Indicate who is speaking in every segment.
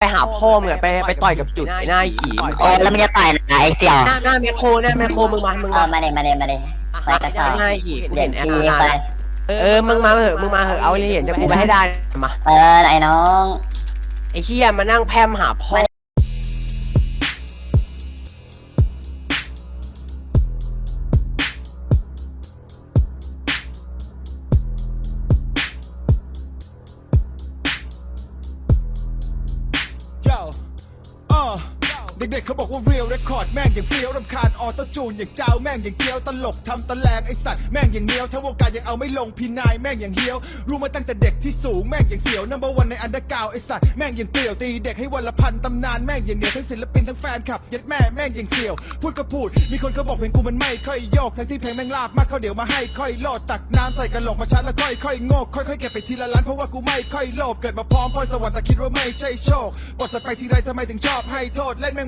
Speaker 1: ไปหาพ่อมึงอะไปไปต่อยกับจุดไอ้หน้าขี่
Speaker 2: โอ้แล้วมันจะต่อยนะไอ้เสี่ยว
Speaker 1: หน้าหน้าแมคโครหน้าแมคโครมึงมามึง
Speaker 2: เอ
Speaker 1: มา
Speaker 2: อมาเดมาเดมาเดไปกันต่อ
Speaker 1: หน้าขี่กู
Speaker 2: เด่
Speaker 1: เห็
Speaker 2: น
Speaker 1: นแอป
Speaker 2: ที
Speaker 1: หน้า
Speaker 2: ไป
Speaker 1: เออมึงมาเถอะมึงมาเถอะเอาเหรียญจะกูไปให้ได้มา
Speaker 2: เออไอ้น้อง
Speaker 1: ไอ้เชี่ยมานั่งแพร่มหาพ่อ
Speaker 3: เเด็กๆเขาบอกว่าเรียลเรคคอร์ดแม่งอย่างเฟี้ยวรำคาญออโต้จูนอย่างเจ้าแม่งอย่างเกี้ยวตลกทำตะแลงไอสัตว์แม่งอย่างเนี้ยวทั้งวงการยังเอาไม่ลงพี่นายแม่งอย่างเฮี้ยว รู้มาตั้งแต่เด็กที่สูงแม่งอย่างเสียวนัมเบอร์วันในอันเดอร์กาวไอสัตว์แม่งอย่างเกลียวตีเด็กให้วันละพันตำนานแม่งอย่างเหนียวทั้งศิลปินทั้งแฟนคลับยัดแม่แม่งอย่างเสียว พูดก็พูด มีคนเขาบอกเพลงกูมันไม่ค่อยโยกทั้งที่เพลงแม่งลาบมากเขาเดี๋ยวมาให้ค่อยโลดตักน้ำใส่กระโหลกมาชัดแล้วค่อยค่อยงกค่อยๆเก็บไปทีละล้านเพราะว่ากูไม่ค่อยโลภเกิดมาพร้อมพรสวรรค์แต่คิดว่าไม่ใช่โชคบทสไปทีไรทำไมถึงชอบให้โทษเล่นแม่ง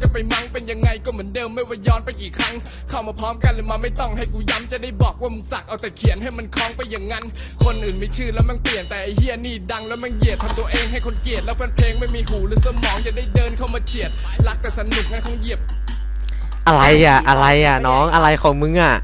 Speaker 4: กันไปมั้งเป็นยังไงก็เหมือนเดิมไม่ว่าย้อนไปกี่ครั้ง เข้ามาพร้อมกันเลยมาไม่ต้องให้กูย้ำจะได้บอกว่ามึงสักเอาแต่เขียนให้มันคล้องไปอย่างนั้น คนอื่นมีชื่อแล้วมันเปลี่ยนแต่ไอเฮียนี่ดังแล้วมันเหยียดทำตัวเองให้คนเกลียดแล้วแฟนเพลงไม่มีหูหรือสมองอย่าได้เดินเข้ามาเฉียดรักแต่สนุกงั้นคงเหยียบ
Speaker 5: อะไรอะ อะไรอะ น้องอะไรของมึงอะ